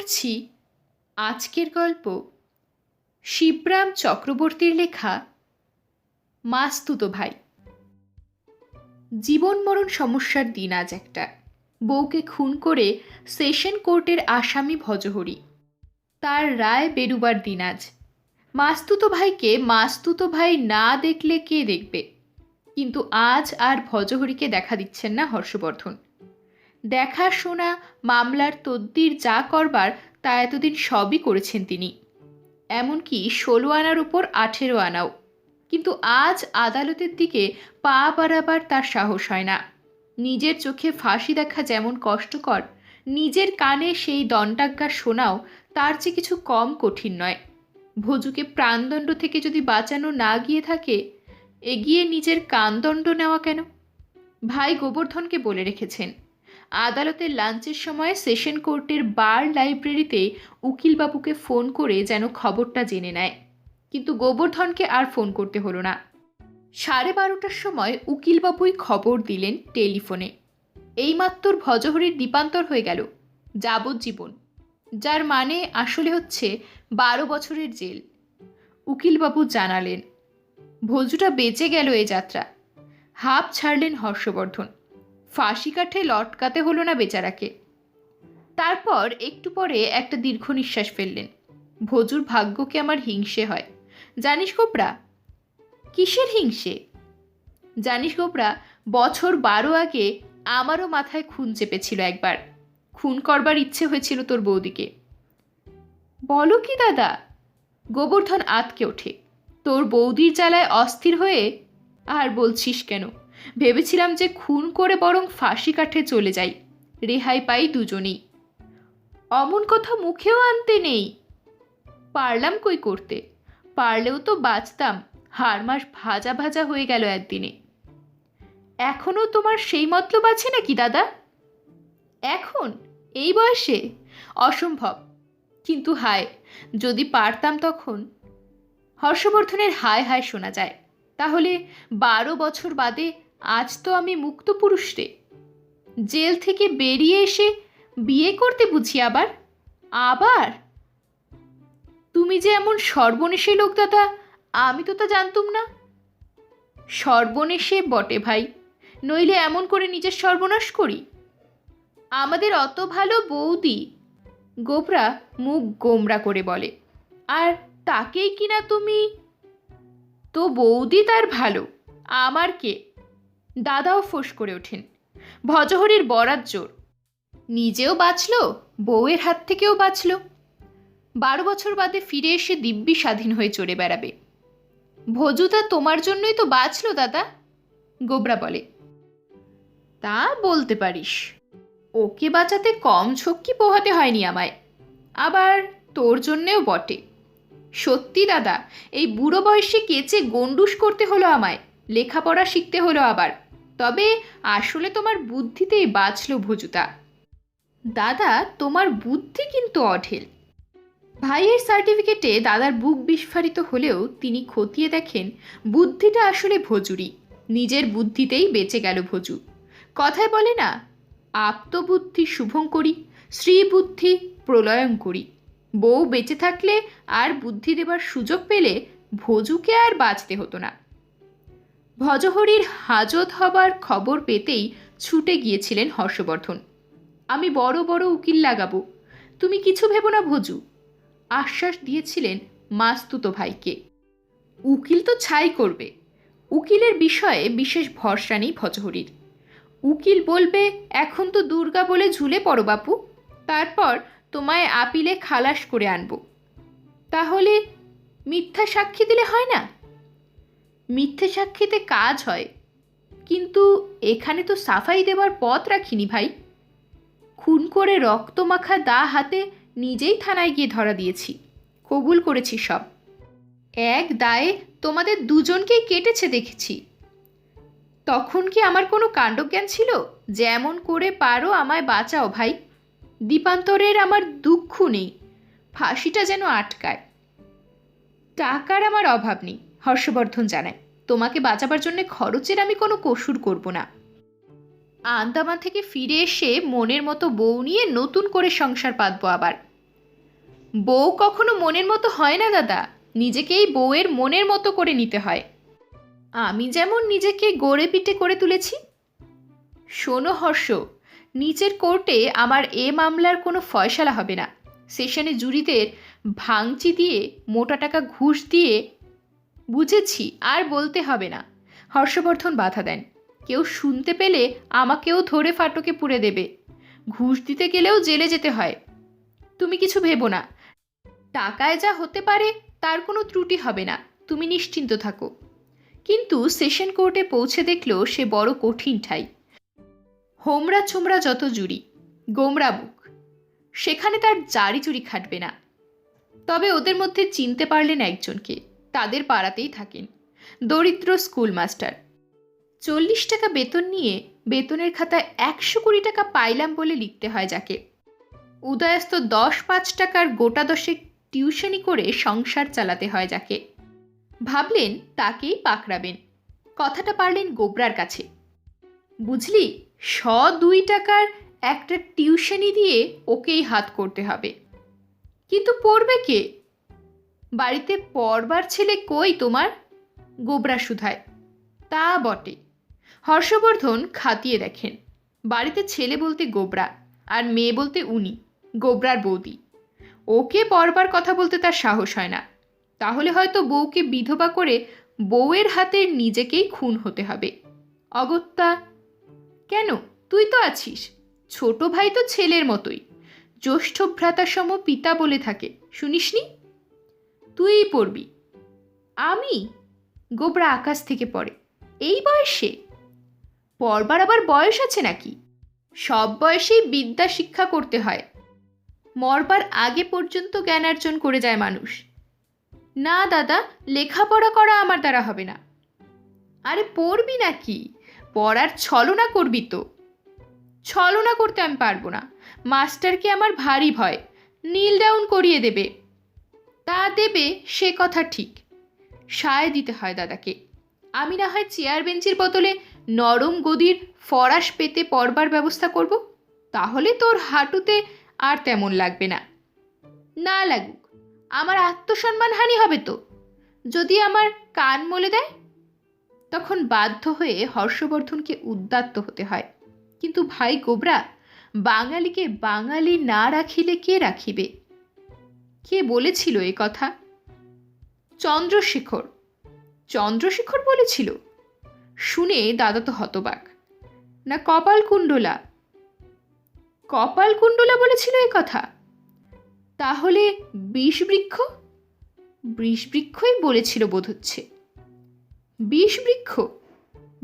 পড়ছি আজকের গল্প শিবরাম চক্রবর্তীর লেখা মাস্তুতো ভাই। জীবন মরণ সমস্যার দিন আজ একটা। বউকে খুন করে সেশন কোর্টের আসামি ভজহরি। তার রায় বেরুবার দিন আজ। মাস্তুতো ভাইকে মাস্তুতো ভাই না দেখলে কে দেখবে? কিন্তু আজ আর ভজহরিকে দেখা দিচ্ছেন না হর্ষবর্ধন। দেখা শোনা মামলার তদ্দির যা করবার তা এতদিন সবই করেছেন তিনি। এমনকি ষোলো আনার উপর আঠেরো আনাও। কিন্তু আজ আদালতের দিকে পা বাড়াবার তার সাহস হয় না। নিজের চোখে ফাঁসি দেখা যেমন কষ্টকর, নিজের কানে সেই দণ্ডাজ্ঞা শোনাও তার চেয়ে কিছু কম কঠিন নয়। ভোজুকে প্রাণদণ্ড থেকে যদি বাঁচানো না গিয়ে থাকে, এগিয়ে নিজের কানদণ্ড নেওয়া কেন? ভাই গোবর্ধনকে বলে রেখেছেন আদালতের লাঞ্চের সময় সেশন কোর্টের বার লাইব্রেরিতে উকিলবাবুকে ফোন করে যেন খবরটা জেনে নেয়। কিন্তু গোবর্ধনকে আর ফোন করতে হলো না। সাড়ে বারোটার সময় উকিলবাবুই খবর দিলেন টেলিফোনে। এইমাত্র ভজহরির দ্বীপান্তর হয়ে গেল, যাবজ্জীবন, যার মানে আসলে হচ্ছে বারো বছরের জেল। উকিলবাবু জানালেন, ভোজুটা বেঁচে গেল এ যাত্রা। হাফ ছাড়লেন হর্ষবর্ধন। ফাঁসি কাঠে লটকাতে হলো না বেচারাকে। তারপর একটু পরে একটা দীর্ঘ নিঃশ্বাস ফেললেন। ভজুর ভাগ্যকে আমার হিংসে হয়? জানিস গোপরা? কিসের হিংসে? জানিস গোপরা, বছর বারো আগে আমারও মাথায় খুন চেপেছিল একবার। খুন করবার ইচ্ছে হয়েছিল তোর বৌদিকে। বলো কি দাদা? গোবর্ধন আতকে ওঠে। তোর বৌদির জ্বালায় অস্থির হয়ে আর বলছিস কেন? ভেবেছিলাম যে খুন করে বরং ফাঁসি কাঠে চলে যাই। রেহাই পাই দুজনেই। অমন কথা মুখেও আনতে নেই। পারলাম কই করতে? পারলেও তো বাঁচতাম। হাড় মাস ভাজা ভাজা হয়ে গেল একদিনে। এখনও তোমার সেই মতলব আছে নাকি, দাদা? এখন? এই বয়সে? অসম্ভব। কিন্তু হায়, যদি পারতাম তখন? হর্ষবর্ধনের হায় হায় শোনা যায়। তাহলে বারো বছর বাদে আজ তো আমি মুক্ত পুরুষ রে। জেল থেকে বেরিয়ে এসে বিয়ে করতে বুঝি আবার? আবার? তুমি যে এমন সর্বনেশে লোক, দাদা, আমি তো তা জানতুম না। সর্বনেশে বটে ভাই, নইলে এমন করে নিজের সর্বনাশ করি। আমাদের অত ভালো বৌদি গোবরা মুখ গোমরা করে বলে। আর তাকেই কিনা তুমি? তো বৌদি তার ভালো, আমার কে? দাদাও ফোঁস করে ওঠেন। ভজহরির বরাত জোর। নিজেও বাঁচল, বউয়ের হাত থেকেও বাঁচল। বারো বছর বাদে ফিরে এসে দিব্যি স্বাধীন হয়ে চড়ে বেড়াবে। ভজুদা তোমার জন্যই তো বাঁচল, দাদা, গোবরা বলে। তা বলতে পারিস। ওকে বাঁচাতে কম ঝক্কি পোহাতে হয়নি আমায়। আবার তোর জন্যেও বটে। সত্যি, দাদা, এই বুড়ো বয়সে কেচে গন্ডুস করতে হলো আমায়, লেখাপড়া শিখতে হলো আবার। তবে আসলে তোমার বুদ্ধিতেই বাঁচল ভজুতা। দাদা, তোমার বুদ্ধি কিন্তু অঢেল। ভাইয়ের সার্টিফিকেটে দাদার বুক বিস্ফারিত হলেও তিনি খতিয়ে দেখেন, বুদ্ধিটা আসলে ভজুরি নিজের বুদ্ধিতেই বেঁচে গেল ভজু। কথায় বলে না, আপ্তবুদ্ধি শুভঙ্করী শ্রীবুদ্ধি প্রলয়ঙ্করী বউ বেঁচে থাকলে আর বুদ্ধি দেবার সুযোগ পেলে ভজুকে আর বাঁচতে হতো না। ভজহরির হাজত হবার খবর পেতেই ছুটে গিয়েছিলেন হর্ষবর্ধন। আমি বড় বড় উকিল লাগাবো। তুমি কিছু ভেবো না ভজু। আশ্বাস দিয়েছিলেন মাস্তুতো ভাইকে। উকিল তো ছাই করবে। উকিলের বিষয়ে বিশেষ ভরসা নেই ভজহরির। উকিল বলবে, এখন তো দুর্গা বলে ঝুলে পড়ো বাপু। তারপর তোমায় আপিলে খালাস করে আনব। তাহলে মিথ্যা সাক্ষী দিলে হয় না? মিথ্যে সাক্ষীতে কাজ হয়। কিন্তু এখানে তো সাফাই দেওয়ার পথ রাখিনি ভাই। খুন করে রক্ত মাখা দা হাতে নিজেই থানায় গিয়ে ধরা দিয়েছি। কবুল করেছি সব। এক দায়ে তোমাদের দুজনকেই কেটেছে দেখেছি। তখন কি আমার কোনো কাণ্ডজ্ঞান ছিল? যেমন করে পারো আমায় বাঁচাও ভাই। দীপান্তরের আমার দুঃখ নেই। ফাঁসিটা যেন আটকায়। টাকার আমার অভাব নেই। হর্ষবর্ধন জানায়, তোমাকে বাঁচাবার জন্য খরচের আমি কোনো কসুর করব না। আন্দামান থেকে ফিরে এসে মনের মতো বউ নিয়ে নতুন করে সংসার পাতবো আবার। বউ কখনো মনের মতো হয় না, দাদা। নিজেকেই বউয়ের মনের মতো করে নিতে হয়। আমি যেমন নিজেকে গড়ে পিটে করে তুলেছি। শোনো হর্ষ, নিচের কোর্টে আমার এ মামলার কোনো ফয়সালা হবে না। সেশনে জুরিদের ভাঙচি দিয়ে, মোটা টাকা ঘুষ দিয়ে বুঝেছি, আর বলতে হবে না। হর্ষবর্ধন বাধা দেন। কেউ শুনতে পেলে আমাকেও ধরে ফাটকে পুড়ে দেবে। ঘুষ দিতে গেলেও জেলে যেতে হয়। তুমি কিছু ভেবো না। টাকায় যা হতে পারে, তার কোনো ত্রুটি হবে না। তুমি নিশ্চিন্ত থাকো। কিন্তু সেশন কোর্টে পৌঁছে দেখল সে বড় কঠিন ঠাই। হোমরা ছোমরা যত জুড়ি, গোমরা বুক। সেখানে তার জারি চুরি খাটবে না। তবে ওদের মধ্যে চিনতে পারলেন একজনকে। তাদের পাড়াতেই থাকেন। দরিদ্র স্কুল মাস্টার চল্লিশ টাকা বেতন নিয়ে বেতনের খাতায় একশো কুড়ি টাকা পাইলাম বলে লিখতে হয় যাকে। উদয়াস্ত দশ পাঁচ টাকার গোটা দশেক টিউশনি করে সংসার চালাতে হয় যাকে। ভাবলেন তাকেই পাকড়াবেন। কথাটা পারলেন গোবরার কাছে। বুঝলি, শ দুই টাকার একটা টিউশনি দিয়ে ওকেই হাত করতে হবে। কিন্তু পড়বে কে? বাড়িতে পড়বার ছেলে কই তোমার? গোবরা সুধায়। তা বটে। হর্ষবর্ধন খাতিয়ে দেখেন, বাড়িতে ছেলে বলতে গোবরা আর মেয়ে বলতে উনি, গোবরার বৌদি। ওকে পরবার কথা বলতে তার সাহস হয় না। তাহলে হয়তো বউকে বিধবা করে বউয়ের হাতে নিজেকেই খুন হতে হবে। অগত্যা, কেন? তুই তো আছিস। ছোট ভাই তো ছেলের মতোই। জ্যৈষ্ঠ ভ্রাতার সম পিতা বলে থাকে, শুনিসনি? তুই পড়বি। আমি গোবরা আকাশ থেকে পড়ে। এই বয়সে? পড়বার আবার বয়স আছে নাকি? সব বয়সেই বিদ্যা শিক্ষা করতে হয়। মরবার আগে পর্যন্ত জ্ঞানার্জন করে যায় মানুষ। না দাদা, লেখাপড়া করা আমার দ্বারা হবে না। আরে পড়বি নাকি? পড়ার ছলনা করবি তো। ছলনা করতে আমি পারব না। মাস্টারকে আমার ভারী ভয়। নীল ডাউন করিয়ে দেবে। তা দেবে সে কথা ঠিক। সায় দিতে হয় দাদাকে। আমি না হয় চেয়ার বেঞ্চের বদলে নরম গদির ফরাস পেতে পড়বার ব্যবস্থা করব? তাহলে তোর হাঁটুতে আর তেমন লাগবে না। না লাগুক, আমার আত্মসম্মানহানি হবে তো। যদি আমার কান মলে দেয়? তখন বাধ্য হয়ে হর্ষবর্ধনকে উদ্দাত্ত হতে হয়। কিন্তু ভাই গোবরা, বাঙালিকে বাঙালি না রাখিলে কে রাখিবে? কে বলেছিল এ কথা? চন্দ্রশেখর। চন্দ্রশেখর বলেছিল? শুনে দাদা তো হতবাক। না কপাল কুণ্ডলা কপাল কুণ্ডলা বলেছিল এ কথা? তাহলে বিষবৃক্ষ? বিষবৃক্ষই বলেছিল বোধ হচ্ছে বিষবৃক্ষ?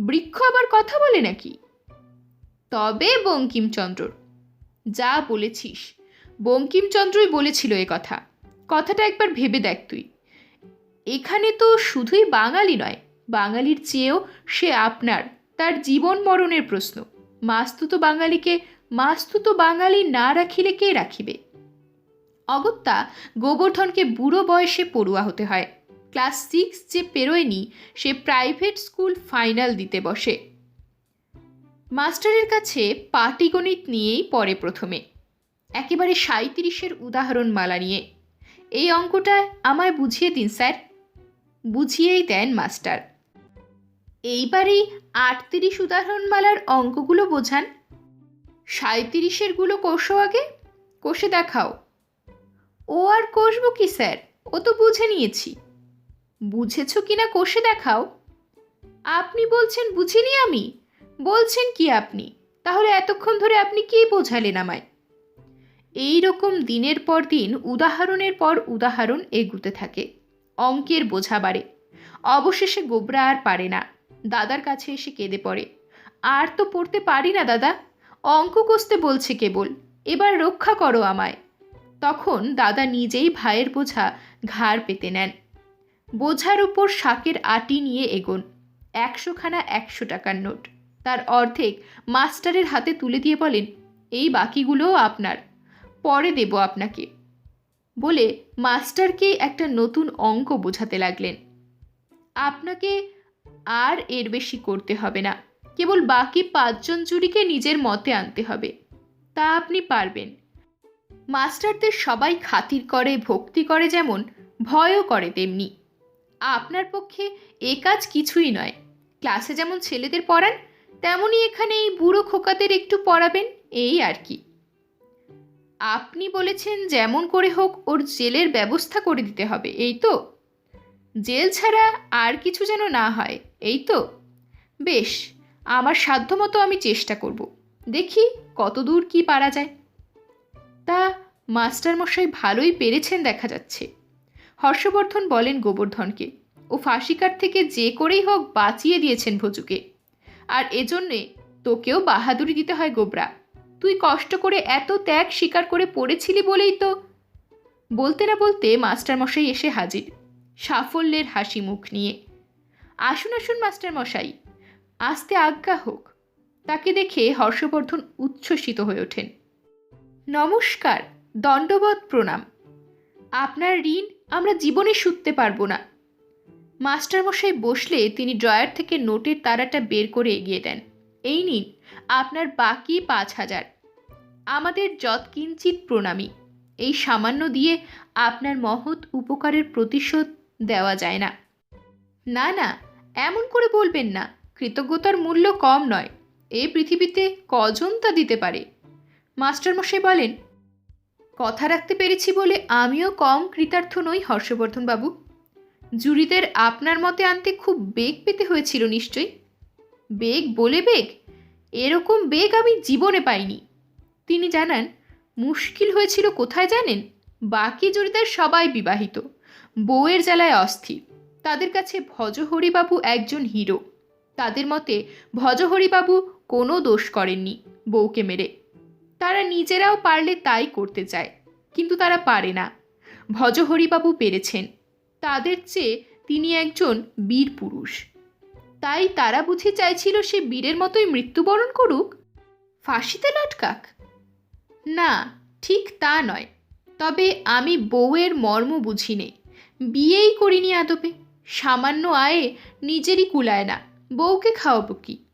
বৃক্ষ আবার কথা বলে নাকি? তবে বঙ্কিমচন্দ্রর, যা বলেছিস। বঙ্কিমচন্দ্রই বলেছিল এ কথা। কথাটা একবার ভেবে দেখ তুই। এখানে তো শুধুই বাঙালি নয়, বাঙালির চেয়েও সে আপনার, তার জীবন মরণের প্রশ্ন। মাস্তুত বাঙালিকে, মাস্তুত বাঙালি না রাখিলে কে রাখিবে? অগত্যা গোবর্ধনকে বুড়ো বয়সে পড়ুয়া হতে হয়। ক্লাস সিক্স যে পেরোয়নি, সে প্রাইভেট স্কুল ফাইনাল দিতে বসে। মাস্টারের কাছে পাটিগণিত নিয়েই পড়ে প্রথমে। একেবারে সাঁত্রিশের উদাহরণ মালা নিয়ে। এই অঙ্কটা আমায় বুঝিয়ে দিন, স্যার। বুঝিয়েই দেন মাস্টার। এইবারেই আটত্রিশ উদাহরণমালার অঙ্কগুলো বোঝান। সাঁত্রিশেরগুলো কষো আগে, কষে দেখাও। ও আর কষবো কি, স্যার? ও তো বুঝে নিয়েছি। বুঝেছ কি না কষে দেখাও। আপনি বলছেন, বুঝিনি আমি? বলছেন কি আপনি? তাহলে এতক্ষণ ধরে আপনি কি বোঝালেন আমায়? এই রকম দিনের পর দিন, উদাহরণের পর উদাহরণ এগুতে থাকে। অঙ্কের বোঝা বাড়ে। অবশেষে গোবরা আর পারে না। দাদার কাছে এসে কেঁদে পড়ে। আর তো পড়তে পারি না, দাদা। অঙ্ক কষতে বলছে কেবল, এবার রক্ষা করো আমায়। তখন দাদা নিজেই ভাইয়ের বোঝা ঘাড় পেতে নেন। বোঝার উপর শাকের আটি নিয়ে এগোন। একশোখানা একশো টাকার নোট। তার অর্ধেক মাস্টারের হাতে তুলে দিয়ে বলেন, এই বাকিগুলোও আপনার। পরে দেব আপনাকে। বলে মাস্টারকে একটা নতুন অঙ্ক বোঝাতে লাগলেন। আপনাকে আর এর বেশি করতে হবে না। কেবল বাকি পাঁচজন জুরিকে নিজের মতে আনতে হবে। তা আপনি পারবেন। মাস্টারদের সবাই খাতির করে, ভক্তি করে যেমন, ভয়ও করে তেমনি। আপনার পক্ষে এ কাজ কিছুই নয়। ক্লাসে যেমন ছেলেদের পড়ান তেমনই এখানে এই বুড়ো খোকাদের একটু পড়াবেন, এই আর কি। আপনি বলেছেন যেমন করে হোক ওর জেলের ব্যবস্থা করে দিতে হবে, এই তো? জেল ছাড়া আর কিছু যেন না হয়, এই তো? বেশ, আমার সাধ্যমতো আমি চেষ্টা করব। দেখি কত দূর কি পারা যায়। তা মাস্টারমশাই ভালোই পেরেছেন দেখা যাচ্ছে। হর্ষবর্ধন বলেন গোবর্ধনকে, ও ফাঁসিকার থেকে যে করেই হোক বাঁচিয়ে দিয়েছেন ভজুকে। আর এজন্যে তোকেও বাহাদুরি দিতে হয় গোবরা। তুই কষ্ট করে এত ত্যাগ স্বীকার করে পড়েছিলি বলেই তো। বলতে না বলতে মাস্টারমশাই এসে হাজির, সাফল্যের হাসি মুখ নিয়ে। আসুন আসুন মাস্টারমশাই, আসতে আজ্ঞা হোক, তাকে দেখে হর্ষবর্ধন উচ্ছ্বসিত হয়ে ওঠেন। নমস্কার দণ্ডবধ প্রণাম। আপনার ঋণ আমরা জীবনে শুধতে পারব না। মাস্টারমশাই বসলে তিনি ড্রয়ার থেকে নোটের তারাটা বের করে এগিয়ে দেন। এই নিন। আপনার বাকি পাঁচ হাজার। আমাদের যৎকিঞ্চিত প্রণামী, এই সামান্য দিয়ে আপনার মহৎ উপকারের প্রতিশোধ দেওয়া যায় না। না না, এমন করে বলবেন না, কৃতজ্ঞতার মূল্য কম নয় এই পৃথিবীতে কজন তা দিতে পারে? মাস্টারমশাই বলেন, কথা রাখতে পেরেছি বলে আমিও কম কৃতার্থ নই, হর্ষবর্ধন বাবু। জুরিদের আপনার মতে আনতে খুব বেগ পেতে হয়েছিল নিশ্চয়ই। বেগ বলে বেগ এরকম বেগ আমি জীবনে পাইনি। তিনি জানান, মুশকিল হয়েছিল কোথায় জানেন? বাকি জুরিদের সবাই বিবাহিত। বউয়ের জ্বালায় অস্থির। তাদের কাছে ভজহরিবাবু একজন হিরো। তাদের মতে ভজহরিবাবু কোনো দোষ করেননি বউকে মেরে। তারা নিজেরাও পারলে তাই করতে চায়, কিন্তু তারা পারে না। ভজহরিবাবু পেরেছেন। তাদের চেয়ে তিনি একজন বীর পুরুষ। তাই তারা বুঝে চাইছিল সে বীরের মতোই মৃত্যুবরণ করুক? ফাঁসিতে লটকাক? না, ঠিক তা নয়। তবে আমি বউয়ের মর্ম বুঝি নে বিয়েই করিনি আদপে। সামান্য আয়ে নিজেরই কুলায় না। বউকে খাওয়াবো কি?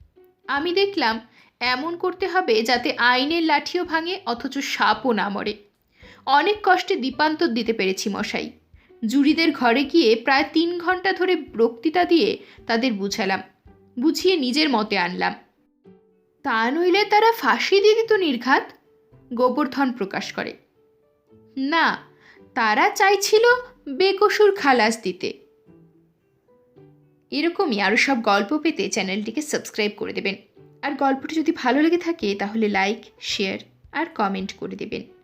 আমি দেখলাম এমন করতে হবে যাতে আইনের লাঠিও ভাঙে, অথচ সাপও না মরে। অনেক কষ্টে দীপান্তর দিতে পেরেছি মশাই। জুরিদের ঘরে গিয়ে প্রায় তিন ঘণ্টা ধরে বক্তৃতা দিয়ে তাদের বুঝালাম, বুঝিয়ে নিজের মতে আনলাম। তা নইলে তারা ফাঁসি দিয়ে দিত নির্ঘাত, গোবর্ধন প্রকাশ করে। না, তারা চাইছিল বেকসুর খালাস দিতে। এরকমই আরও সব গল্প পেতে চ্যানেলটিকে সাবস্ক্রাইব করে দেবেন। আর গল্পটি যদি ভালো লেগে থাকে তাহলে লাইক, শেয়ার আর কমেন্ট করে দেবেন।